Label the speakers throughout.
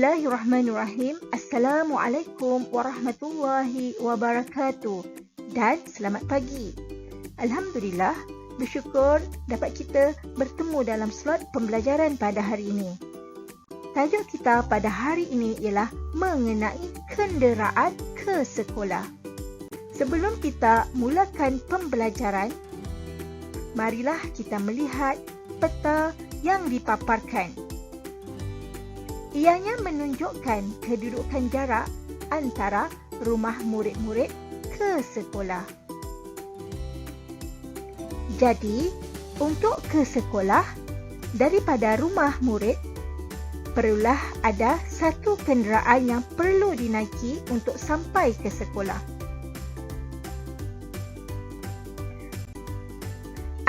Speaker 1: Bismillahirrahmanirrahim. Assalamualaikum warahmatullahi wabarakatuh. Dan selamat pagi. Alhamdulillah, bersyukur dapat kita bertemu dalam slot pembelajaran pada hari ini. Tajuk kita pada hari ini ialah mengenai kenderaan ke sekolah. Sebelum kita mulakan pembelajaran, marilah kita melihat peta yang dipaparkan. Ianya menunjukkan kedudukan jarak antara rumah murid-murid ke sekolah. Jadi, untuk ke sekolah, daripada rumah murid, perlulah ada satu kenderaan yang perlu dinaiki untuk sampai ke sekolah.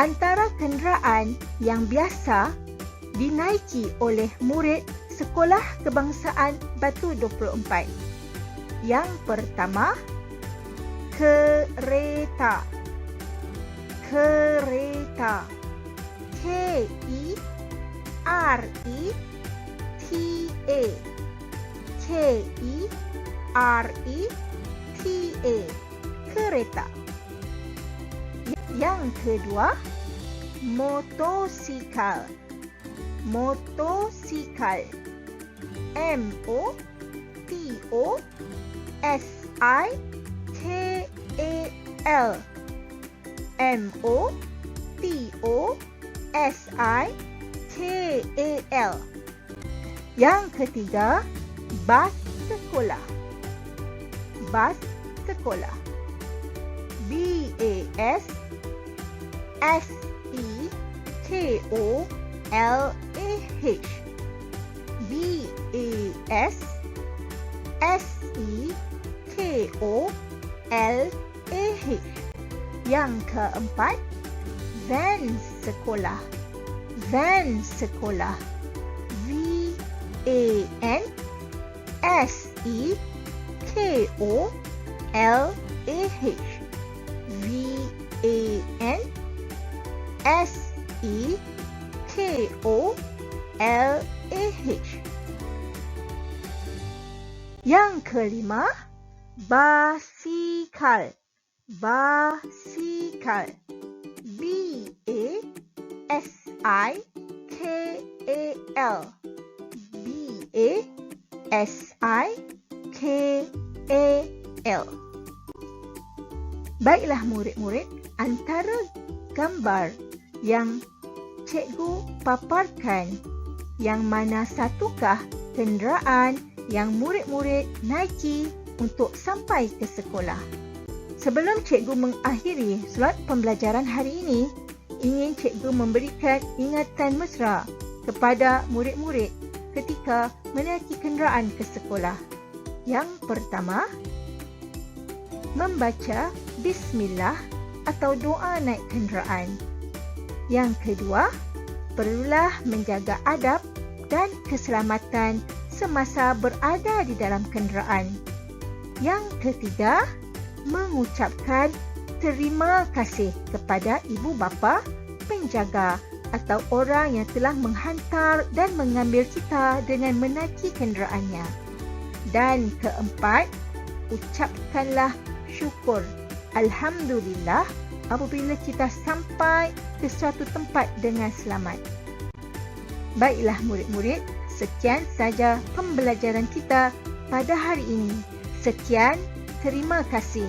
Speaker 1: Antara kenderaan yang biasa dinaiki oleh murid Sekolah Kebangsaan Batu 24. Yang pertama, kereta. Kereta. K E R E T A. K E R E T A. Kereta. Yang kedua, motosikal. Motosikal. M O T O S I K A L M O T O S I K A L Yang ketiga bas sekolah. Bas sekolah. B A S S E K O L A H B A S S E K O L A H. Yang keempat, van sekolah. Van sekolah. V A N S E K O L A H. V A N S E K O L A H. Yang kelima, basikal. Basikal. B A S I K A L. B A S I K A L. Baiklah murid-murid, antara gambar yang cikgu paparkan yang mana satukah kenderaan yang murid-murid naiki untuk sampai ke sekolah. Sebelum cikgu mengakhiri slot pembelajaran hari ini, ingin cikgu memberikan ingatan mesra kepada murid-murid ketika menaiki kenderaan ke sekolah. Yang pertama, membaca bismillah atau doa naik kenderaan. Yang kedua, perlulah menjaga adab dan keselamatan semasa berada di dalam kenderaan. Yang ketiga, mengucapkan terima kasih kepada ibu bapa, penjaga atau orang yang telah menghantar dan mengambil kita dengan menaiki kenderaannya. Dan keempat, ucapkanlah syukur. Alhamdulillah apabila kita sampai ke suatu tempat dengan selamat. Baiklah murid-murid, sekian saja pembelajaran kita pada hari ini. Sekian, terima kasih.